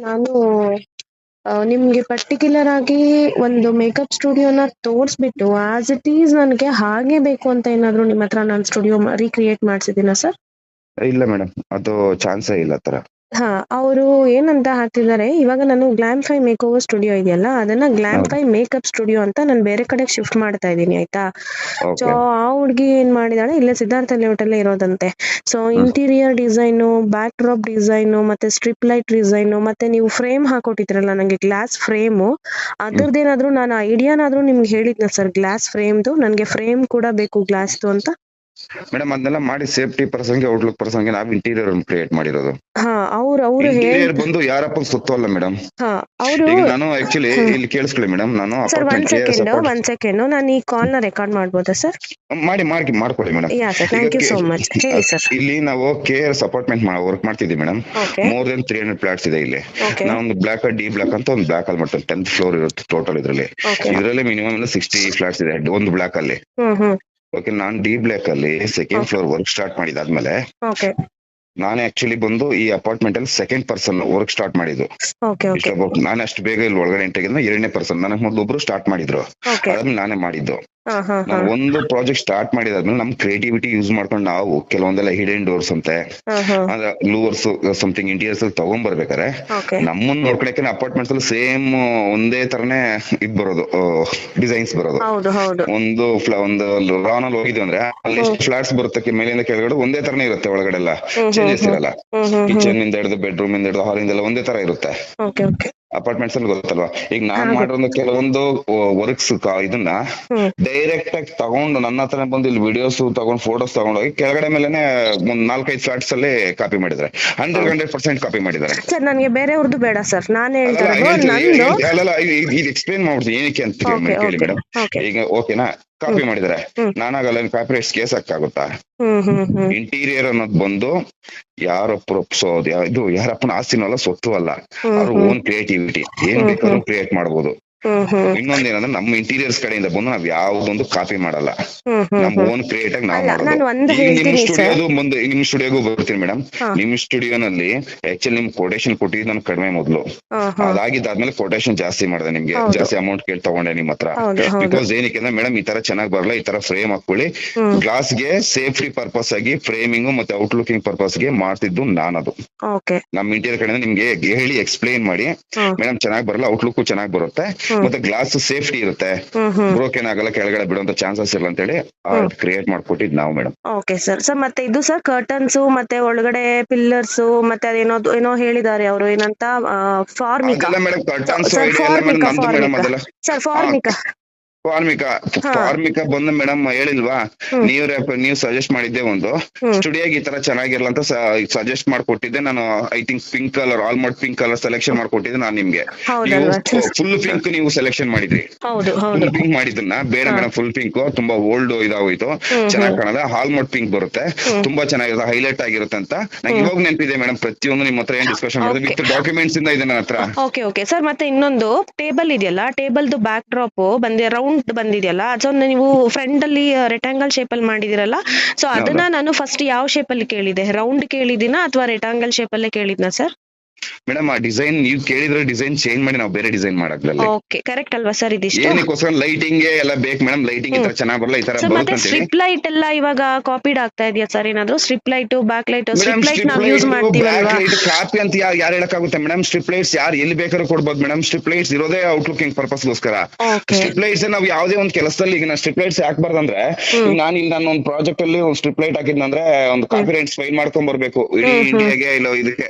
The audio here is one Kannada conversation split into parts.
ನಾನು ನಿಮ್ಗೆ ಪರ್ಟಿಕ್ಯುಲರ್ ಆಗಿ ಒಂದು ಮೇಕಪ್ ಸ್ಟುಡಿಯೋನ ತೋರಿಸ್ಬಿಟ್ಟು ಆಸ್ ಇಟ್ ಈಸ್ ನನಗೆ ಹಾಗೆ ಬೇಕು ಅಂತ ಏನಾದ್ರು ನಿಮ್ಮ ಹತ್ರ ನಾನು ಸ್ಟುಡಿಯೋ ರೀಕ್ರಿಯೇಟ್ ಮಾಡ್ಸಿದೀನಾ ಸರ್ ಇಲ್ಲ ಮೇಡಮ್ ಅದು ಚಾನ್ಸೇ ಇಲ್ಲ ತರ ಹಾ ಅವರು ಏನಂತ ಹಾಕ್ತಿದ್ದಾರೆ ಇವಾಗ ನಾನು glam five makeover studio ಇದೆಯಲ್ಲ ಅದನ್ನ ಗ್ಲಾಮ್ ಹೌದು. ಫೈ ಮೇಕಪ್ ಸ್ಟುಡಿಯೋ ಅಂತ ನಾನು ಬೇರೆ ಕಡೆಗೆ ಶಿಫ್ಟ್ ಮಾಡ್ತಾ ಇದ್ದೀನಿ ಆಯ್ತಾ? ಸೊ ಓಕೆ ಆ ಹುಡುಗಿ ಏನ್ ಮಾಡಿದಾಳೆ ಇಲ್ಲೇ ಸಿದ್ಧಾರ್ಥ ಲೇಔಟ್ ಅಲ್ಲೇ ಇರೋದಂತೆ. So interior design back drop design ಮತ್ತೆ ಸ್ಟ್ರಿಪ್ ಲೈಟ್ ಡಿಸೈನು ಮತ್ತೆ ನೀವು ಫ್ರೇಮ್ ಹಾಕೊಟ್ಟಿದ್ರಲ್ಲ ನಂಗೆ ಗ್ಲಾಸ್ ಫ್ರೇಮು ಅದ್ರದ್ದೇನಾದ್ರೂ ನಾನು ಐಡಿಯಾನಾದ್ರೂ ನಿಮ್ಗೆ ಹೇಳಿದ್ನ ಸರ್ ಗ್ಲಾಸ್ ಫ್ರೇಮ್ದು ನನಗೆ ಫ್ರೇಮ್ ಕೂಡ ಬೇಕು ಗ್ಲಾಸ್ದು ಅಂತ. ಮೇಡಮ್ ಅದನ್ನೆಲ್ಲ ಮಾಡಿ ಸೇಫ್ಟಿ ಪರ್ಸನ್ಗೆ ಔಟ್ಲುಕ್ ಪರ್ಸನ್ಗೆ ನಾವು ಇಂಟೀರಿಯರ್ ಕ್ರಿಯೇಟ್ ಮಾಡಿರೋದು. ಹಾ ಅವ್ರು ಅವ್ರು ಇಂಟೀರಿಯರ್ ಬಂದು ಯಾರಪ್ಪ ಸುತ್ತು ಅಲ್ಲ ಮೇಡಮ್. ಹಾ ಅವರು ಈಗ ನಾನು ಆಕ್ಚುಲಿ ಇಲ್ಲಿ ಕೇಳಿಸ್ಕೊಳ್ಳಿ ಮೇಡಮ್ ನಾನು ಸರ್ ಒಂದ್ ಅಪಾರ್ಟ್ಮೆಂಟ್ ಸೆಕೆಂಡ್ ಒಂದ್ ಸೆಕೆಂಡ್ ನಾನು ಈ ಕಾಲ್ನ ರೆಕಾರ್ಡ್ ಮಾಡ್ಬೋದಾ ಸರ್ ಮಾಡಿ ಮಾಡಿ ಮಾಡ್ಕೊಳ್ಳಿ madam. Yeah sir thank you so much ಹೇಳಿ ಸರ್ ಇಲ್ಲಿ ನಾವು ಕೇರ್ ಸಪೋರ್ಟ್ಮೆಂಟ್ ಅಪಾರ್ಟ್ಮೆಂಟ್ ವರ್ಕ್ ಮಾಡ್ತಿದ್ದೀವಿ madam. More than three hundred flats ಇದೆ ಇಲ್ಲಿ. ನಾವೊಂದು ಬ್ಲಾಕ್ ಡಿ ಬ್ಲಾಕ್ ಅಂತ ಒಂದು ಬ್ಲಾಕ್ ಅಲ್ಲಿ ಮಾಡ್ತೇವೆ. ಟೆಂತ್ ಫ್ಲೋರ್ ಇರುತ್ತೆ ಟೋಟಲ್ ಇದರಲ್ಲಿ. ಇದರಲ್ಲಿ ಮಿನಿಮಮ್ ಸಿಕ್ಸ್ಟಿ ಫ್ಲಾಟ್ಸ್ ಇದೆ ಒಂದು ಬ್ಲಾಕ್ ಅಲ್ಲಿ. ಓಕೆ ನಾನ್ ಡಿ ಬ್ಲಾಕ್ ಅಲ್ಲಿ ಸೆಕೆಂಡ್ ಫ್ಲೋರ್ ವರ್ಕ್ ಸ್ಟಾರ್ಟ್ ಮಾಡಿದಾದ್ಮೇಲೆ ನಾನು ಆಕ್ಚುಲಿ ಬಂದು ಈ ಅಪಾರ್ಟ್ಮೆಂಟ್ ಅಲ್ಲಿ ಸೆಕೆಂಡ್ ಪರ್ಸನ್ ವರ್ಕ್ ಸ್ಟಾರ್ಟ್ ಮಾಡಿದ್ದು. ನಾನು ಅಷ್ಟು ಬೇಗ ಇಲ್ಲಿ ಒಳಗಡೆ ಎಂಟ್ರಿ ಎರಡನೇ ಪರ್ಸನ್ ನನಗೆ ಮೊದಲು ಒಬ್ರು ಸ್ಟಾರ್ಟ್ ಮಾಡಿದ್ರು. ಅದನ್ನ ನಾನೇ ಮಾಡಿದ್ದು. ನಾವು ಒಂದು ಪ್ರಾಜೆಕ್ಟ್ ಸ್ಟಾರ್ಟ್ ಮಾಡಿದಾದ್ಮೇಲೆ ನಮ್ ಕ್ರಿಯೇಟಿವಿಟಿ ಯೂಸ್ ಮಾಡ್ಕೊಂಡು ನಾವು ಕೆಲವೊಂದೆಲ್ಲ ಹಿಡನ್ ಡೋರ್ಸ್ ಅಂತೆ ಅಂದ್ರೆ ಲೂವರ್ಸ್ ಸಮಥಿಂಗ್ ಇಂಟೀರಿಯರ್ಸ್ ತಗೊಂಡ್ಬರ್ಬೇಕಾರೆ ನಮ್ಮನ್ನ ನೋಡ್ಕೊಳಕ್ಕೆ ಅಪಾರ್ಟ್ಮೆಂಟ್ಸ್ ಅಲ್ಲಿ ಸೇಮ್ ಒಂದೇ ತರನೇ ಇದ್ ಬರೋದು ಡಿಸೈನ್ಸ್ ಬರೋದು. ಒಂದು ಒಂದು ಲಾನ್ ಅಲ್ಲಿ ಹೋಗಿದ್ವಿ ಅಂದ್ರೆ ಅಲ್ಲಿ ಫ್ಲಾಟ್ಸ್ ಬರುತ್ತೆ ಮೇಲಿಂದ ಕೆಳಗಡೆ ಒಂದೇ ತರನೇ ಇರುತ್ತೆ ಒಳಗಡೆ ಎಲ್ಲ ಚೇಂಜಸ್ ಇರಲ್ಲ. ಕಿಚನ್ ಇಂದ ಹಿಡಿದು ಬೆಡ್ರೂಮ್ ಇಂದ ಹಿಡಿದು ಹಾಲಿಂದ ಒಂದೇ ತರ ಇರುತ್ತೆ. ಅಪಾರ್ಟ್ಮೆಂಟ್ಸ್ ಅಲ್ಲಿ ಗೊತ್ತಲ್ವಾ? ಈಗ ನಾನ್ ಮಾಡಿರೋ ಕೆಲವೊಂದು ವರ್ಕ್ಸ್ ಇದನ್ನ ಡೈರೆಕ್ಟ್ ಆಗಿ ತಗೊಂಡು ನನ್ನ ಹತ್ರ ಬಂದು ಇಲ್ಲಿ ವಿಡಿಯೋಸ್ ತಗೊಂಡು ಫೋಟೋಸ್ ತಗೊಂಡೋಗಿ ಕೆಳಗಡೆ ಮೇಲೆನೆ ಒಂದ್ ನಾಲ್ಕೈದು ಫ್ಲಾಟ್ಸ್ ಅಲ್ಲಿ ಕಾಪಿ ಮಾಡಿದ್ರೆ ಹಂಡ್ರೆಡ್ ಹಂಡ್ರೆಡ್ ಪರ್ಸೆಂಟ್ ಕಾಪಿ ಮಾಡಿದ್ದಾರೆ. ಸರ್ ನನಗೆ ಬೇರೆಯವ್ರದ್ದು ಬೇಡ ಸರ್. ನಾನು ಹೇಳ್ತಾ ಅಲ್ಲ, ಇರೋದು ಹೇಳ್ತೀನಿ, ನಂದು ಅಲ್ಲಲ್ಲ ಇದು- ಎಕ್ಸ್ಪ್ಲೇನ್ ಮಾಡ್ಬಿಡ್ತೀನಿ. ಏನಕ್ಕೆ ಅಂತ ಕೇಳಿ ಮೇಡಮ್ ಈಗ ಓಕೆನಾ ಕಾಪಿ ಮಾಡಿದ್ದಾರೆ ನಾನಾಗ ಅಲ್ಲಿ ಕಾಪಿರೈಟ್ಸ್ ಕೇಸ್ ಹಾಕಾಗುತ್ತಾ ಇಂಟೀರಿಯರ್ ಅನ್ನೋದು ಬಂದು ಯಾರಪ್ಪ ಒಪ್ಸೋದು ಇದು ಯಾರಪ್ಪನ ಆಸ್ತಿನೂ ಅಲ್ಲ ಸೊತ್ತು ಅಲ್ಲ ಅವ್ರ ಓನ್ ಕ್ರಿಯೇಟಿವಿಟಿ ಏನ್ ಬೇಕಾದ್ರೂ ಕ್ರಿಯೇಟ್ ಮಾಡ್ಬೋದು. ಇನ್ನೊಂದೇನಂದ್ರೆ ನಮ್ಮ ಇಂಟೀರಿಯರ್ಸ್ ಕಡೆಯಿಂದ ಬಂದು ನಾವ್ ಯಾವ್ದೊಂದು ಕಾಪಿ ಮಾಡಲ್ಲ. ನಮ್ ಓನ್ ಕ್ರಿಯೇಟ್ ಆಗಿ ನಾವು ನಿಮ್. ಸ್ಟುಡಿಯೋದು ಮುಂದೆ ನಿಮ್ ಸ್ಟುಡಿಯೋಗೂ ಬರ್ತೀನಿ ಮೇಡಮ್. ನಿಮ್ ಸ್ಟುಡಿಯೋನಲ್ಲಿ ಆಕ್ಚುಲಿ ನಿಮ್ ಕೊಟೇಶನ್ ಕೊಟ್ಟಿದ್ ನಾನು ಕಡಿಮೆ ಮೊದಲು. ಅದಾಗಿದ್ದಾದ್ಮೇಲೆ ಕೊಟೇಶನ್ ಜಾಸ್ತಿ ಮಾಡಿದೆ ನಿಮ್ಗೆ. ಜಾಸ್ತಿ ಅಮೌಂಟ್ ಕೇಳಿ ತಗೊಂಡೆ ನಿಮ್ ಹತ್ರ. ಬಿಕಾಸ್ ಏನಕ್ಕೆ ಅಂದ್ರೆ ಮೇಡಮ್ ಈ ತರ ಚೆನ್ನಾಗಿ ಬರಲ್ಲ ಈ ತರ ಫ್ರೇಮ್ ಹಾಕೊಳ್ಳಿ ಗ್ಲಾಸ್ಗೆ ಸೇಫ್ಟಿ ಪರ್ಪಸ್ ಆಗಿ ಫ್ರೇಮಿಂಗ್ ಮತ್ತೆ ಔಟ್ಲುಕಿಂಗ್ ಪರ್ಪಸ್ಗೆ ಮಾಡ್ತಿದ್ದು ನಾನದು. ನಮ್ ಇಂಟೀರಿಯರ್ ಕಡೆಯಿಂದ ನಿಮ್ಗೆ ಹೇಳಿ ಎಕ್ಸ್ಪ್ಲೈನ್ ಮಾಡಿ. ಮೇಡಮ್ ಚೆನ್ನಾಗಿ ಬರಲ್ಲ ಔಟ್ಲುಕ್ ಚೆನ್ನಾಗಿ ಬರುತ್ತೆ. ಮತ್ತೆ ಗ್ಲಾಸ್ ಸೇಫ್ಟಿ ಇರುತ್ತೆ. ಬ್ರೋಕೆನ್ ಆಗಲ್ಲ ಕೆಳಗಡೆ ಬಿಡುವಂತ ಚಾನ್ಸಸ್ ಇಲ್ಲ ಅಂತ ಹೇಳಿ. ಕ್ರಿಯೇಟ್ ಮಾಡ್ಕೊಟ್ಟಿದ್ ನಾವು ಮೇಡಮ್ ಓಕೆ ಸರ್ ಸರ್ ಮತ್ತೆ ಇದು ಸರ್ ಕರ್ಟನ್ಸ್ ಮತ್ತೆ ಒಳಗಡೆ ಪಿಲ್ಲರ್ಸ್ ಮತ್ತೆ ಅದೇನೋ ಏನೋ ಹೇಳಿದ್ದಾರೆ ಅವರು ಏನಂತ ಫಾರ್ಮಿಕಾ ಸರ್ ಫಾರ್ಮಿಕಾ ಕಾರ್ಮಿಕ. ಫಾರ್ಮಿಕಾ ಬಂದ ಮೇಡಮ್ ಹೇಳಿಲ್ವಾ. ನೀವ್ ನೀವ್ ಸಜೆಸ್ಟ್ ಮಾಡಿದ್ದೆ ಒಂದು. ಸ್ಟುಡಿಯೋ ಸ್ಟುಡಿಯೋಗೆ ಈ ತರ ಚೆನ್ನಾಗಿರಲ್ಲ ಅಂತ ಸಜೆಸ್ಟ್ ಮಾಡ್ಕೊಟ್ಟಿದ್ದೆ. ನಾನು I think pink colour almost pink colour selection ಮಾಡ್ಕೊಟ್ಟಿದ್ದೆ ನಾನು ನಿಮ್ಗೆ. ಫುಲ್ ಪಿಂಕ್ ನೀವು ಸೆಲೆಕ್ಷನ್ ಮಾಡಿದ್ರಿ. ಫುಲ್ ಪಿಂಕ್ ಮಾಡಿದ್ನ ಬೇಡ ಹಾ. ಮೇಡಮ್ ಫುಲ್ ಪಿಂಕ್ ತುಂಬಾ ಓಲ್ಡ್ ಇದಾಗೋಯ್ತು. ಚೆನ್ನಾಗಿ ಕಾಣಲ್ಲ ಆಲ್ಮೋಸ್ಟ್ ಪಿಂಕ್ ಬರುತ್ತೆ. ತುಂಬಾ ಚೆನ್ನಾಗಿರುತ್ತೆ. ಹೈಲೈಟ್ ಆಗಿರುತ್ತೆ ಅಂತ. ನಂಗೆ ಇವಾಗ ನೆನಪಿದೆ ಮೇಡಮ್ ಪ್ರತಿಯೊಂದು ನಿಮ್ಮ ಹತ್ರ ಏನ್ ಡಿಸ್ಕಷನ್ ಮಾಡಿದ್ರೆ ವಿತ್ ಡಾಕ್ಯುಮೆಂಟ್ಸ್ ಇಂದ ಇದೆ ನನ್ನ ಹತ್ರ. ಓಕೆ ಓಕೆ ಸರ್ ಮತ್ತೆ ಇನ್ನೊಂದು ಟೇಬಲ್ ಇದೆಯಲ್ಲ? ಟೇಬಲ್ದು ಬ್ಯಾಕ್ ಡ್ರಾಪ್ ಬಂದೆ ರೌಂಡ್ ಬಂದಿದೆಯಲ್ಲ ಸೊ ನೀವು ಫ್ರಂಟ್ ಅಲ್ಲಿ ರೆಕ್ಟಾಂಗಲ್ ಶೇಪ್ ಅಲ್ಲಿ ಮಾಡಿದಿರಲ್ಲ ಸೊ ಅದನ್ನ ನಾನು ಫಸ್ಟ್ ಯಾವ ಶೇಪ್ ಅಲ್ಲಿ ಕೇಳಿದೆ? ರೌಂಡ್ ಕೇಳಿದಿನ ಅಥವಾ ರೆಕ್ಟಾಂಗಲ್ ಶೇಪ್ ಅಲ್ಲೇ ಕೇಳಿದ್ನಾ ಸರ್ ಮೇಡಮ್ ಆ ಡಿಸೈನ್ ನೀವು ಕೇಳಿದ್ರೆ ಡಿಸೈನ್ ಚೇಂಜ್ ಮಾಡಿ ನಾವು ಬೇರೆ ಡಿಸೈನ್ ಮಾಡಕ್ರಲ್ಲಿ. ಓಕೆ ಕರೆಕ್ಟ್ ಅಲ್ವಾ ಸರ್ ಇದಿಷ್ಟು? ಏನಕ್ಕೋಸ್ಕರ ಲೈಟಿಂಗ್ ಎಲ್ಲ ಬೇಕು ಮೇಡಮ್? ಲೈಟಿಂಗ್ ಈ ತರ ಚೆನ್ನಾಗ್ ಬರಲ್ಲ ಈ ತರ ಸರ್ ಮತ್ತೆ ಸ್ಟ್ರಿಪ್ ಲೈಟ್ ಎಲ್ಲ ಇವಾಗ ಕಾಪಿಡ್ ಆಗ್ತಾ ಇದೆಯಾ ಸರ್ ಏನಾದ್ರು? Strip light back light strip light ನಾವು ಯೂಸ್ ಮಾಡ್ತೀವಲ್ವಾ? ಲೈಟ್ ಕಾಪಿ ಅಂತ ಯಾರು ಯಾರು ಹೇಳಕ್ಕಾಗುತ್ತೆ ಮೇಡಮ್? ಸ್ಟ್ರಿಪ್ ಲೈಟ್ಸ್ ಯಾರು ಎಲ್ಲಿ ಬೇಕಾದ್ರೂ ಕೊಡ್ಬೋದು ಮೇಡಮ್. ಸ್ಟ್ರಿಪ್ ಲೈಟ್ಸ್ ಇರೋದೇ ಔಟ್ಲುಕಿಂಗ್ ಪರ್ಪಸ್ ಗೋಸ್ಕರ ಸ್ಟ್ರಿಪ್ ಲೈಟ್ಸ್ ನಾವು ಯಾವುದೇ ಒಂದು ಕೆಲಸದಲ್ಲಿ ಈಗ ಸ್ಟ್ರಿಪ್ ಲೈಟ್ಸ್ ಹಾಕ್ಬಾರ್ದಂದ್ರೆ ಅಂದ್ರೆ ನಾನು ಇಲ್ಲಿ ನಾನು ಒಂದು ಪ್ರಾಜೆಕ್ಟ್ ಅಲ್ಲಿ ಒಂದು ಸ್ಟ್ರಿಪ್ ಲೈಟ್ ಹಾಕಿದ್ನಂದ್ರೆ ಒಂದು ಕಾಪಿ ರೈಟ್ಸ್ ಫೈಲ್ ಮಾಡ್ಕೊಂಡ್ ಬರ್ಬೇಕು. ಇಡೀ ಇಂಡಿಯಾಗೆ ಇಲ್ಲ ಇದಕ್ಕೆ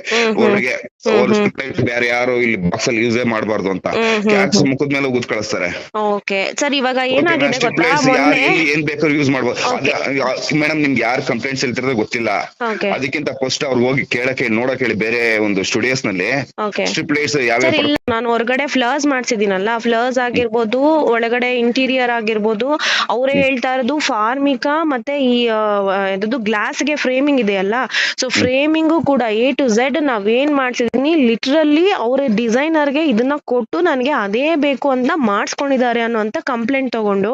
ಬೇರೆ ಯಾರು ಇಲ್ಲಿ ಬಾಕ್ಸ್ ಅಲ್ಲಿ ಯೂಸೇ ಮಾಡಬಾರ್ದು ಅಂತ. ಕ್ಯಾಟ್ಸ್ ಮುಖದ ಮೇಲೆ ಕಳಿಸ್ತಾರೆ? ಓಕೆ ಸರ್ ಇವಾಗ ಏನಾಗಿದೆ ಗೊತ್ತಾ? ಏನ್ ಬೇಕಾದ್ರೂ ಯೂಸ್ ಮಾಡಬಹುದು ಮೇಡಮ್ ನಿಮ್ಗೆ ಯಾರು ಕಂಪ್ಲೇಂಟ್ಸ್ ಹೇಳ್ತಿರೋದು ಗೊತ್ತಿಲ್ಲ. ಅದಕ್ಕಿಂತ ಫಸ್ಟ್ ಅವ್ರು ಹೋಗಿ ಕೇಳಕ್ಕೆ ನೋಡಕ್ ಹೇಳಿ ಬೇರೆ ಒಂದು ಸ್ಟುಡಿಯೋಸ್ನಲ್ಲಿ. ಸ್ಟ್ರಿಪ್ ಲೈಟ್ಸ್ ಯಾವ್ಯಾವ ನಾನು ಹೊರಗಡೆ ಫ್ಲರ್ಸ್ ಮಾಡ್ಸಿದೀನಲ್ಲ ಫ್ಲರ್ಸ್ ಆಗಿರ್ಬೋದು ಒಳಗಡೆ ಇಂಟೀರಿಯರ್ ಆಗಿರ್ಬೋದು ಅವರೇ ಹೇಳ್ತಾ ಇರೋದು ಫಾರ್ಮಿಕಾ ಮತ್ತೆ ಈ ಗ್ಲಾಸ್ಗೆ ಫ್ರೇಮಿಂಗ್ ಇದೆಯಲ್ಲ. ಸೊ ಫ್ರೇಮಿಂಗು ಕೂಡ ಎ ಟು ಝೆಡ್ ನಾವೇನ್ ಮಾಡ್ಸಿದೀವಿ ಲಿಟ್ರಲಿ ಅವ್ರ ಡಿಸೈನರ್ಗೆ ಇದನ್ನ ಕೊಟ್ಟು ನನಗೆ ಅದೇ ಬೇಕು ಅಂತ ಮಾಡಿಸ್ಕೊಂಡಿದ್ದಾರೆ ಅನ್ನೋಂಥ ಕಂಪ್ಲೇಂಟ್ ತಗೊಂಡು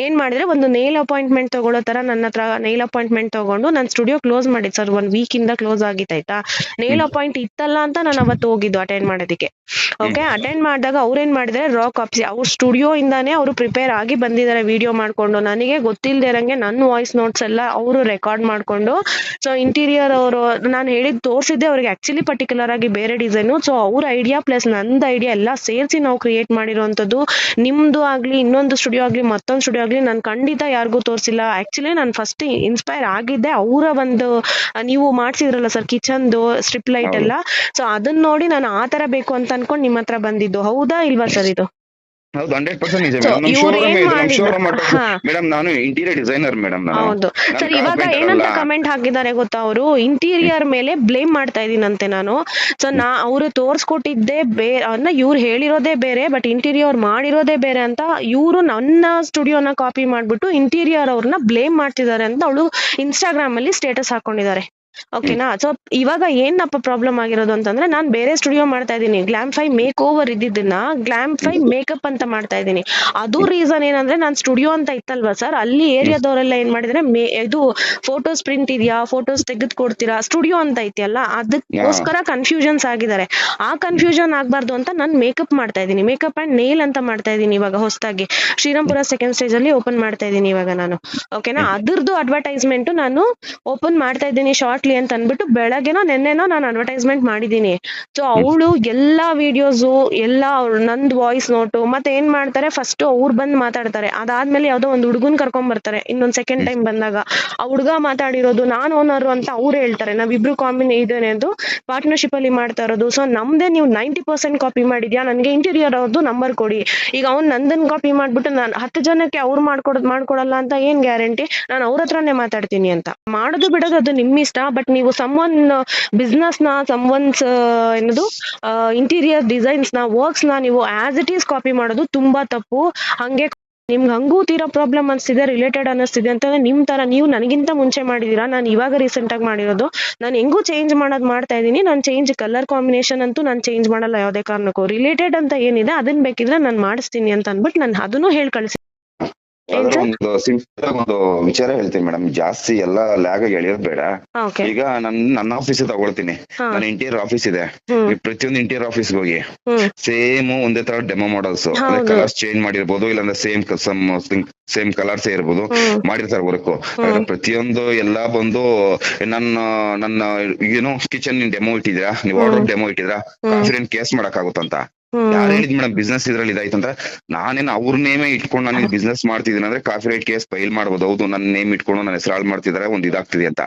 ಏನು ಮಾಡಿದ್ರೆ ಒಂದು ನೇಲ್ ಅಪಾಯಿಂಟ್ಮೆಂಟ್ ತಗೊಳ್ಳೋ ತರ ನನ್ನ ಹತ್ರ ನೇಲ್ ಅಪಾಯಿಂಟ್ಮೆಂಟ್ ತಗೊಂಡು ನಾನು ಸ್ಟುಡಿಯೋ ಕ್ಲೋಸ್ ಮಾಡಿದ್ದು ಸರ್ ಒಂದು ವೀಕಿಂದ ಇಂದ ಕ್ಲೋಸ್ ಆಗಿತ್ತು ಆಯ್ತಾ? ನೇಲ್ ಅಪಾಯಿಂಟ್ ಇತ್ತಲ್ಲ ಅಂತ ನಾನು ಅವತ್ತು ಹೋಗಿದ್ದು ಅಟೆಂಡ್ ಮಾಡೋದಕ್ಕೆ. ಓಕೆ ಅಟೆಂಡ್ ಮಾಡಿದಾಗ ಅವ್ರೇನ್ ಮಾಡಿದ್ರೆ ರಾ ಕಾಪ್ಸಿ ಅವ್ರ ಸ್ಟುಡಿಯೋ ಇಂದಾನೇ ಅವರು ಪ್ರಿಪೇರ್ ಆಗಿ ಬಂದಿದ್ದಾರೆ ವಿಡಿಯೋ ಮಾಡ್ಕೊಂಡು. ನನಗೆ ಗೊತ್ತಿಲ್ಲದೆ ಇರಂಗೆ ನನ್ನ ವಾಯ್ಸ್ ನೋಟ್ಸ್ ಎಲ್ಲ ಅವರು ರೆಕಾರ್ಡ್ ಮಾಡ್ಕೊಂಡು ಸೊ ಇಂಟೀರಿಯರ್ ಅವರು ನಾನು ಹೇಳಿದ್ ತೋರಿಸಿದ್ದೆ ಅವ್ರಿಗೆ ಆಕ್ಚುಲಿ ಪರ್ಟಿಕ್ಯುಲರ್ ಆಗಿ ಬೇರೆ ಡಿಸೈನು ಸೊ ಅವ್ರ ಐಡಿಯಾ ಪ್ಲಸ್ ನಂದು ಐಡಿಯಾ ಎಲ್ಲ ಸೇರಿಸಿ ನಾವು ಕ್ರಿಯೇಟ್ ಮಾಡಿರುವಂಥದ್ದು ನಿಮ್ದು ಆಗಲಿ ಇನ್ನೊಂದು ಸ್ಟುಡಿಯೋ ಆಗಲಿ ಮತ್ತೊಂದು ಸ್ಟುಡಿಯೋ ಆಗಲಿ ನಾನು ಖಂಡಿತ ಯಾರಿಗೂ ತೋರಿಸಿಲ್ಲ. ಆ್ಯಕ್ಚುಲಿ ನಾನು ಫಸ್ಟ್ ಇನ್ಸ್ಪೈರ್ ಆಗಿದ್ದೆ ಅವರ ಒಂದು ನೀವು ಮಾಡಿಸಿದ್ರಲ್ಲ ಸರ್ ಕಿಚನ್ದು ಸ್ಟ್ರಿಪ್ ಲೈಟ್. ಎಲ್ಲ. ಸೊ ಅದನ್ನ ನೋಡಿ ನಾನು ಆ ಥರ ಬೇಕು ಅಂತ ಅನ್ಕೊಂಡು ನಿಮ್ಮ ಹತ್ರ ಬಂದಿದ್ದು. ಹೌದಾ ಇಲ್ವಾ ಸರ್ ಇದು? ಹೌದು ಹಂಡ್ರೆಡ್ ಪರ್ಸೆಂಟ್ ನಿಜ ಮೇಡಮ್ ನಮ್ ಇವ್ರು ಶೋರೂಮ್ ಇದೆ ನಮ್ ಶೋರೂಮ್ ಮೇಡಮ್ ನಾನು ಇಂಟೀರಿಯರ್ ಡಿಸೈನರ್ ಮೇಡಮ್ ನಾನು. ಹೌದು. ಸರ್ ಇವಾಗ ಏನಂತ. ಕಮೆಂಟ್ ಹಾಕಿದ್ದಾರೆ ಗೊತ್ತಾ ಅವರು? ಇಂಟೀರಿಯರ್ ಮೇಲೆ ಬ್ಲೇಮ್ ಮಾಡ್ತಾ ಇದೀನಂತೆ ನಾನು. ಸೊ ನಾ ಅವರು ತೋರ್ಸ್ಕೊಟ್ಟಿದ್ದೇ ಬೇರೆ ಅಂದ್ರೆ ಇವ್ರು ಹೇಳಿರೋದೇ ಬೇರೆ ಬಟ್ ಇಂಟೀರಿಯರ್ ಮಾಡಿರೋದೇ ಬೇರೆ ಅಂತ ಇವರು ನನ್ನ ಸ್ಟುಡಿಯೋನ ಕಾಪಿ ಮಾಡ್ಬಿಟ್ಟು ಇಂಟೀರಿಯರ್ ಅವ್ರನ್ನ ಬ್ಲೇಮ್ ಮಾಡ್ತಿದ್ದಾರೆ ಅಂತ ಅವಳು ಇನ್ಸ್ಟಾಗ್ರಾಮ್ ಅಲ್ಲಿ ಸ್ಟೇಟಸ್ ಹಾಕೊಂಡಿದ್ದಾರೆ. ಓಕೆನಾ ಸೊ ಇವಾಗ ಏನಪ್ಪ ಪ್ರಾಬ್ಲಮ್ ಆಗಿರೋದು ಅಂತಂದ್ರೆ ನಾನು ಬೇರೆ ಸ್ಟುಡಿಯೋ ಮಾಡ್ತಾ ಇದ್ದೀನಿ. ಗ್ಲಾಮ್ ಫೈ ಮೇಕ್ ಓವರ್ ಇದ್ದಿದ್ದನ್ನ ಗ್ಲಾಮ್ ಫೈ ಮೇಕಪ್ ಅಂತ ಮಾಡ್ತಾ ಇದ್ದೀನಿ. ಅದು ರೀಸನ್ ಏನಂದ್ರೆ ನಾನು ಸ್ಟುಡಿಯೋ ಅಂತ ಇತ್ತಲ್ವಾ ಸರ್ ಅಲ್ಲಿ ಏರಿಯಾದವರೆಲ್ಲ ಏನ್ ಮಾಡಿದ್ರೆ ಇದು ಫೋಟೋಸ್ ಪ್ರಿಂಟ್ ಇದೆಯಾ ಫೋಟೋಸ್ ತೆಗೆದು ಕೊಡ್ತೀರಾ ಸ್ಟುಡಿಯೋ ಅಂತ ಐತಿಯಲ್ಲ ಅದಕ್ಕೋಸ್ಕರ ಕನ್ಫ್ಯೂಷನ್ಸ್ ಆಗಿದ್ದಾರೆ. ಆ ಕನ್ಫ್ಯೂಷನ್ ಆಗಬಾರ್ದು ಅಂತ ನಾನು ಮೇಕಪ್ ಮಾಡ್ತಾ ಇದ್ದೀನಿ. ಮೇಕಪ್ ಅಂಡ್ ನೇಲ್ ಅಂತ ಮಾಡ್ತಾ ಇದ್ದೀನಿ ಇವಾಗ ಹೊಸದಾಗಿ. ಶ್ರೀರಾಮ್ಪುರ ಸೆಕೆಂಡ್ ಸ್ಟೇಜ್ ಅಲ್ಲಿ ಓಪನ್ ಮಾಡ್ತಾ ಇದ್ದೀನಿ ಇವಾಗ ನಾನು. ಓಕೆನಾ ಅದ್ರದ್ದು ಅಡ್ವರ್ಟೈಸ್ಮೆಂಟ್ ನಾನು ಓಪನ್ ಮಾಡ್ತಾ ಇದ್ದೀನಿ ಶಾರ್ಟ್ಲಿ ಅಂತ ಅಂದ್ಬಿಟ್ಟು ಬೆಳಗ್ಗೆನೋ ನಿನ್ನೆನೋ ನಾನು ಅಡ್ವರ್ಟೈಸ್ಮೆಂಟ್ ಮಾಡಿದೀನಿ ಸೊ ಅವಳು ಎಲ್ಲಾ ವಿಡಿಯೋಸು ಎಲ್ಲಾ ಅವ್ಳು ನಂದ್ ವಾಯ್ಸ್ ನೋಟು ಮತ್ತೆ ಏನ್ ಮಾಡ್ತಾರೆ ಫಸ್ಟ್ ಅವ್ರು ಬಂದ್ ಮಾತಾಡ್ತಾರೆ. ಅದಾದ್ಮೇಲೆ ಯಾವ್ದೋ ಒಂದು ಹುಡುಗನ್ ಕರ್ಕೊಂಡ್ ಬರ್ತಾರೆ ಇನ್ನೊಂದ್ ಸೆಕೆಂಡ್ ಟೈಮ್ ಬಂದಾಗ. ಆ ಹುಡುಗ ಮಾತಾಡಿರೋದು ನಾನ್ ಓನರ್ ಅಂತ ಅವ್ರು ಹೇಳ್ತಾರೆ. ನಾವಿಬ್ರು ಕಾಮಿನ್ ಇದೇನೆ ಅದು. ಪಾರ್ಟ್ನರ್ಶಿಪ್ ಅಲ್ಲಿ ಮಾಡ್ತಾ ಇರೋದು. ಸೊ ನಮ್ದೇ ನೀವು ನೈಂಟಿ ಪರ್ಸೆಂಟ್ ಕಾಪಿ ಮಾಡಿದ್ಯಾ? ನನ್ಗೆ ಇಂಟೀರಿಯರ್ ಅವ್ರದ್ದು ನಂಬರ್ ಕೊಡಿ. ಈಗ ಅವ್ನ್ ನಂದನ್ ಕಾಪಿ ಮಾಡ್ಬಿಟ್ಟು ನಾನು ಹತ್ತು ಜನಕ್ಕೆ ಅವ್ರು ಮಾಡ್ಕೊಡೋದು ಮಾಡ್ಕೊಡಲ್ಲ ಅಂತ ಏನ್ ಗ್ಯಾರಂಟಿ ನಾನು ಅವ್ರ ಹತ್ರನೇ ಮಾತಾಡ್ತೀನಿ ಅಂತ. ಮಾಡೋದು ಬಿಡೋದು ಅದು ನಿಮ್ಮ ಇಷ್ಟ ಬಟ್ ನೀವು ಸಮ್ ಒನ್ ಬಿಸ್ನೆಸ್ನ ಸಮ್ ಒನ್ಸ್ ಏನದು ಇಂಟೀರಿಯರ್ ಡಿಸೈನ್ಸ್ನ ವರ್ಕ್ಸ್ನ ನೀವು ಆಸ್ ಇಟ್ ಈಸ್ ಕಾಪಿ ಮಾಡೋದು ತುಂಬಾ ತಪ್ಪು. ಹಂಗೆ ನಿಮ್ಗೆ ಹಂಗೂ ತೀರಾ ಪ್ರಾಬ್ಲಮ್ ಅನಿಸ್ತಿದೆ ರಿಲೇಟೆಡ್ ಅನ್ನಿಸ್ತಿದೆ ಅಂತಂದ್ರೆ ನಿಮ್ ತರ ನೀವು ನನಗಿಂತ ಮುಂಚೆ ಮಾಡಿದೀರಾ, ನಾನು ಇವಾಗ ರೀಸೆಂಟ್ ಆಗಿ ಮಾಡಿರೋದು. ನಾನು ಹೆಂಗೂ ಚೇಂಜ್ ಮಾಡೋದು ಮಾಡ್ತಾ ಇದೀನಿ ನಾನು ಚೇಂಜ್ ಕಲರ್ ಕಾಂಬಿನೇಷನ್ ಅಂತೂ ನಾನು ಚೇಂಜ್ ಮಾಡಲ್ಲ ಯಾವುದೇ ಕಾರಣಕ್ಕೂ. ರಿಲೇಟೆಡ್ ಅಂತ ಏನಿದೆ ಅದನ್ನ ಬೇಕಿದ್ರೆ ನಾನು ಮಾಡಿಸ್ತೀನಿ ಅಂತ ಅಂದ್ಬಿಟ್ಟು ನಾನು ಅದನ್ನು ಹೇಳಿ ಕಳಿಸಿ ಒಂದು ಸಿಂಪಲ್ ಆಗಿ ಒಂದು ವಿಚಾರ ಹೇಳ್ತೀನಿ ಮೇಡಮ್. ಜಾಸ್ತಿ ಎಲ್ಲ ಲ್ಯಾಗ್ ಆಗಿ ಎಳೆಯೋದ್ ಬೇಡ. ಓಕೆ ಈಗ ನನ್ ನನ್ನ ಆಫೀಸ್ ತಗೊಳ್ತೀನಿ. ಹಾ. ನನ್ನ ಇಂಟೀರಿಯರ್ ಆಫೀಸ್ ಇದೆ. ಪ್ರತಿಯೊಂದು ಇಂಟೀರಿಯರ್ ಆಫೀಸ್ ಹೋಗಿ ಹ್ಮ್. ಸೇಮ್ ಒಂದೇ ತರ ಡೆಮೋ ಮಾಡಲ್ಸ್ ಹೌದು. ಕಲರ್ಸ್ ಚೇಂಜ್ ಮಾಡಿರ್ಬೋದು ಇಲ್ಲಾಂದ್ರೆ ಸೇಮ್ ಸಮ್ ಸೇಮ್ ಕಲರ್ಸ್ ಇರ್ಬೋದು. ಹ್ಮ್. ಮಾಡಿರ್ತಾರೆ ವರ್ಕ್ ಪ್ರತಿಯೊಂದು ಎಲ್ಲಾ ಬಂದು ನನ್ನ ನನ್ನ ಏನೋ ಕಿಚನ್ ಡೆಮೋ ಇಟ್ಟಿದ್ರಾ ನೀವು ಆರ್ಡರ್. ಡೆಮೋ ಇಟ್ಟಿದ್ರಾ ಕಾನ್ಫಿಡೆಂಟ್ ಕೇಸ್ ಮಾಡಕ್ ಆಗುತ್ತಂತ ಯಾರು ಹೇಳಿದ್ ಮೇಡಮ್ ಬಿಸ್ನೆಸ್ ಇದ್ರಲ್ಲಿ ಅಂದ್ರೆ ನಾನೇನು ಅವ್ರ ನೇಮೇ ಇಟ್ಕೊಂಡು ನಾನು ಬಿಸ್ನೆಸ್ ಮಾಡ್ತಿದ್ದೀನಿ ಅಂದ್ರೆ ಕಾಫಿರೇಟ್ ಕೇಸ್ ಫೈಲ್ ಮಾಡ್ಬೋದು. ಹೌದು ನನ್ನ ನೇಮ್ ಇಟ್ಕೊಂಡು ನನ್ನ ಹೆಸರು ಹಾಳು ಮಾಡ್ತಿದಾರೆ ಒಂದ್ ಇದಾಗ್ತಿದೆ ಅಂತ.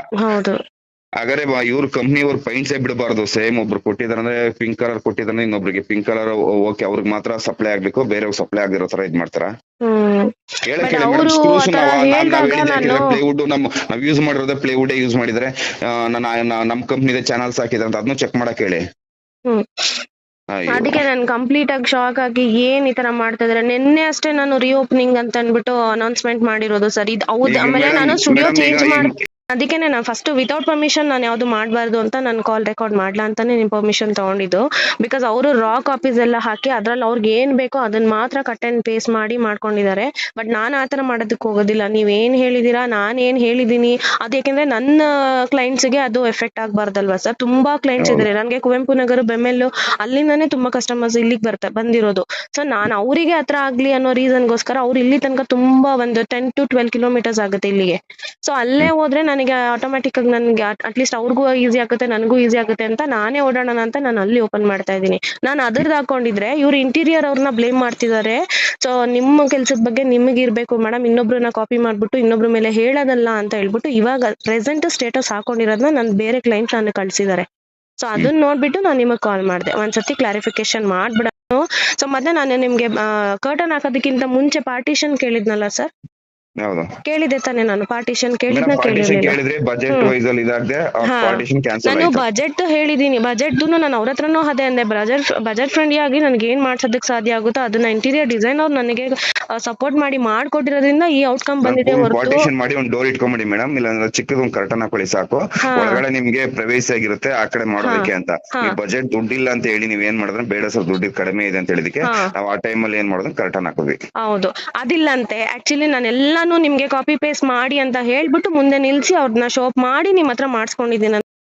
ಹಾಗಾದ್ರೆ ಇವ್ರ ಕಂಪ್ನಿ ಅವ್ರ ಪೈಂಟ್ಸೇ ಬಿಡಬಾರ್ದು. ಸೇಮ್ ಒಬ್ರು ಕೊಟ್ಟಿದಾರೆ ಅಂದ್ರೆ ಪಿಂಕ್ ಕಲರ್ ಕೊಟ್ಟಿದ್ರೆ ಇನ್ನೊಬ್ರಿಗೆ ಪಿಂಕ್ ಕಲರ್ ಓಕೆ ಅವ್ರಿಗೆ ಮಾತ್ರ ಸಪ್ಲೈ ಆಗ್ಬೇಕು ಬೇರೆ ಸಪ್ಲೈ ಆಗಿರೋ ತರ ಇದ್ ಮಾಡ್ತಾರ? ಪ್ಲೇವುಡ್ ನಮ್ ನಾವ್ ಯೂಸ್ ಮಾಡಿರೋದೇ ಪ್ಲೇವುಡ್ ಯೂಸ್ ಮಾಡಿದ್ರೆ ನನ್ನ ನಮ್ ಕಂಪ್ನಿದೆ ಚಾನಲ್ಸ್ ಹಾಕಿದ್ರೆ ಅಂತ ಅದನ್ನು ಚೆಕ್ ಮಾಡಕ್ ಹೇಳಿ. ಅದಕ್ಕೆ ನಾನು ಕಂಪ್ಲೀಟ್ ಆಗಿ ಶಾಕ್ ಆಗಿ ಏನ್ ಈ ತರ ಮಾಡ್ತಾ ಇದಾರೆ? ನಿನ್ನೆ ಅಷ್ಟೇ ನಾನು ರಿಓಪನಿಂಗ್ ಅಂತ ಅನ್ಬಿಟ್ಟು ಅನೌನ್ಸ್ಮೆಂಟ್ ಮಾಡಿರೋದು ಸರ್. ಇದು ಹೌದು. ಆಮೇಲೆ ನಾನು ಸ್ಟುಡಿಯೋ ಚೇಂಜ್ ಮಾಡ್ ಅದಕ್ಕೇನೆ ನಾನು ಫಸ್ಟ್ ವಿತೌಟ್ ಪರ್ಮಿಷನ್ ನಾನು ಯಾವ್ದು ಮಾಡಬಾರ್ದು ಅಂತ ನಾನು ಕಾಲ್ ರೆಕಾರ್ಡ್ ಮಾಡ್ಲಾ ಅಂತಾನೆ ನಿಮ್ ಪರ್ಮಿಷನ್ ತಗೊಂಡಿದ್ದು. ಬಿಕಾಸ್ ಅವರು ರಾ ಕಾಪೀಸ್ ಎಲ್ಲ ಹಾಕಿ ಅದ್ರಲ್ಲಿ ಅವ್ರಿಗೆ ಏನ್ ಬೇಕೋ ಅದನ್ನ ಮಾತ್ರ ಕಟ್ ಅಂಡ್ ಪೇಸ್ಟ್ ಮಾಡಿ ಮಾಡ್ಕೊಂಡಿದ್ದಾರೆ. ಬಟ್ ನಾನು ಆತರ ಮಾಡೋದಕ್ಕೆ ಹೋಗೋದಿಲ್ಲ. ನೀವ್ ಏನ್ ಹೇಳಿದೀರಾ ನಾನ್ ಏನ್ ಹೇಳಿದೀನಿ ಅದ್ ಯಾಕೆಂದ್ರೆ ನನ್ನ ಕ್ಲೈಂಟ್ಸ್ಗೆ ಅದು ಎಫೆಕ್ಟ್ ಆಗಬಾರ್ದಲ್ವಾ ಸರ್ ತುಂಬಾ ಕ್ಲೈಂಟ್ಸ್ ಇದ್ದಾರೆ ನನಗೆ ಕುವೆಂಪು ನಗರ ಬೆಮ್ಮೆಲ್ಲು ಅಲ್ಲಿಂದಾನೇ ತುಂಬಾ ಕಸ್ಟಮರ್ಸ್ ಇಲ್ಲಿಗೆ ಬರ್ತಾ ಬಂದಿರೋದು. ಸೊ ನಾನು ಅವರಿಗೆ ಹತ್ರ ಆಗ್ಲಿ ಅನ್ನೋ ರೀಸನ್ಗೋಸ್ಕರ ಅವ್ರು ಇಲ್ಲಿ ತನಕ ತುಂಬಾ ಒಂದು ಟೆನ್ ಟು ಟ್ವೆಲ್ ಕಿಲೋಮೀಟರ್ಸ್ ಆಗುತ್ತೆ ಇಲ್ಲಿಗೆ. ಸೊ ಅಲ್ಲೇ ಹೋದ್ರೆ ನನಗೆ ಆಟೋಮ್ಯಾಟಿಕ್ ಆಗಿ ನನಗೆ ಅಟ್ಲೀಸ್ಟ್ ಅವ್ರಿಗೂ ಈಸಿ ಆಗುತ್ತೆ, ನನಗೂ ಈಸಿ ಆಗುತ್ತೆ ಅಂತ ನಾನೇ ಓಡೋಣ ಅಂತ ನಾನು ಅಲ್ಲಿ ಓಪನ್ ಮಾಡ್ತಾ ಇದ್ದೀನಿ. ನಾನು ಅದ್ರದ್ದು ಹಾಕೊಂಡಿದ್ರೆ ಇವ್ರು ಇಂಟೀರಿಯರ್ ಅವ್ರನ್ನ ಬ್ಲೇಮ್ ಮಾಡ್ತಿದ್ದಾರೆ ಸೊ ನಿಮ್ಮ ಕೆಲಸದ ಬಗ್ಗೆ ನಿಮಗೆ ಇರಬೇಕು ಮೇಡಮ್ ಇನ್ನೊಬ್ರನ್ನ ಕಾಪಿ ಮಾಡ್ಬಿಟ್ಟು ಇನ್ನೊಬ್ರ ಮೇಲೆ ಹೇಳೋದಲ್ಲ ಅಂತ ಹೇಳ್ಬಿಟ್ಟು ಇವಾಗ ಪ್ರೆಸೆಂಟ್ ಸ್ಟೇಟಸ್ ಹಾಕೊಂಡಿರೋದನ್ನ ನಾನು ಬೇರೆ ಕ್ಲೈಂಟ್ ನಾನು ಕಳಿಸಿದ್ದಾರೆ ಸೊ ಅದನ್ನ ನೋಡ್ಬಿಟ್ಟು ನಾನು ನಿಮಗೆ ಕಾಲ್ ಮಾಡಿದೆ. ಒಂದ್ಸತಿ ಕ್ಲಾರಿಫಿಕೇಶನ್ ಮಾಡ್ಬಿಡೋಣ. ಸೊ ಮತ್ತೆ ನಾನು ನಿಮ್ಗೆ ಕರ್ಟನ್ ಹಾಕೋದಕ್ಕಿಂತ ಮುಂಚೆ ಪಾರ್ಟಿಷನ್ ಕೇಳಿದ್ನಲ್ಲ ಸರ್ ಹೌದು. ಕೇಳಿದೆ ತಾನೇ ನಾನು ಪಾರ್ಟಿಷನ್ ಕೇಳಿದ್ನ ಕೇಳಿದ್ರೆ ಬಜೆಟ್ ವೈಸ್ ಅಲ್ಲಿ ಇದಾಗದೆ. ಪಾರ್ಟಿಷನ್ ಕ್ಯಾನ್ಸಲ್ ನಾನು ಬಜೆಟ್ ಹೇಳಿದೀನಿ ಬಜೆಟ್ ನಾನು ಅವ್ರ ಹತ್ರನೂ ಅದೇ ಅಂದೆ ಬಜೆಟ್ ಬಜೆಟ್ ಫ್ರೆಂಡ್ಲಿ ಆಗಿ ನನಗೆ ಏನ್ ಮಾಡ್ಸೋದಕ್ಕೆ ಸಾಧ್ಯ ಆಗುತ್ತೋ ಅದನ್ನ ಇಂಟೀರಿಯರ್ ಡಿಸೈನ್ ಅವ್ರು ನನಗೆ ಸಪೋರ್ಟ್ ಮಾಡಿ ಮಾಡ್ಕೊಟ್ಟಿರೋದ್ರಿಂದ ಈ ಔಟ್ಕಮ್ ಬಂದಿದೆ ಪಾರ್ಟಿಷನ್ ಮಾಡಿ ಒಂದು ಡೋರ್ ಇಟ್ಕೊಂಬಿಡಿ ಮೇಡಮ್ ಇಲ್ಲ ಚಿಕ್ಕದೊಂದು ಕರ್ಟನ್ ಹಾಕೊಳ್ಳಿ ಸಾಕು. ಒಳಗಡೆ ನಿಮ್ಗೆ ಪ್ರವೇಶ ಆಗಿರುತ್ತೆ ಆ ಕಡೆ ಮಾಡೋದಕ್ಕೆ ಅಂತ. ಬಜೆಟ್ ದುಡ್ಡಿಲ್ಲ ಅಂತ ಹೇಳಿ ನೀವ್ ಏನ್ ಮಾಡಿದ್ರೆ ಬೇಡ ಸರ್ ದುಡ್ಡು ಕಡಿಮೆ ಇದೆ ಅಂತ ಹೇಳಿದಕ್ಕೆ. ನಾವು ಆ ಟೈಮ್ ಅಲ್ಲಿ ಏನ್ ಮಾಡೋದು ಕರ್ಟನ್ ಹಾಕೋದ್ವಿ. ಹೌದು. ಅದಿಲ್ಲಂತೆ ಆಕ್ಚುಲಿ ನಾನು ಎಲ್ಲಾನು ನಿಮ್ಗೆ ಕಾಪಿ ಪೇಸ್ಟ್ ಮಾಡಿ ಅಂತ ಹೇಳ್ಬಿಟ್ಟು ಮುಂದೆ ನಿಲ್ಸಿ ಅವ್ರನ್ನ ಶೋಪ್ ಮಾಡಿ ನಿಮ್ ಹತ್ರ ಮಾಡಿಸ್ಕೊಂಡಿದ್ದೀನಿ.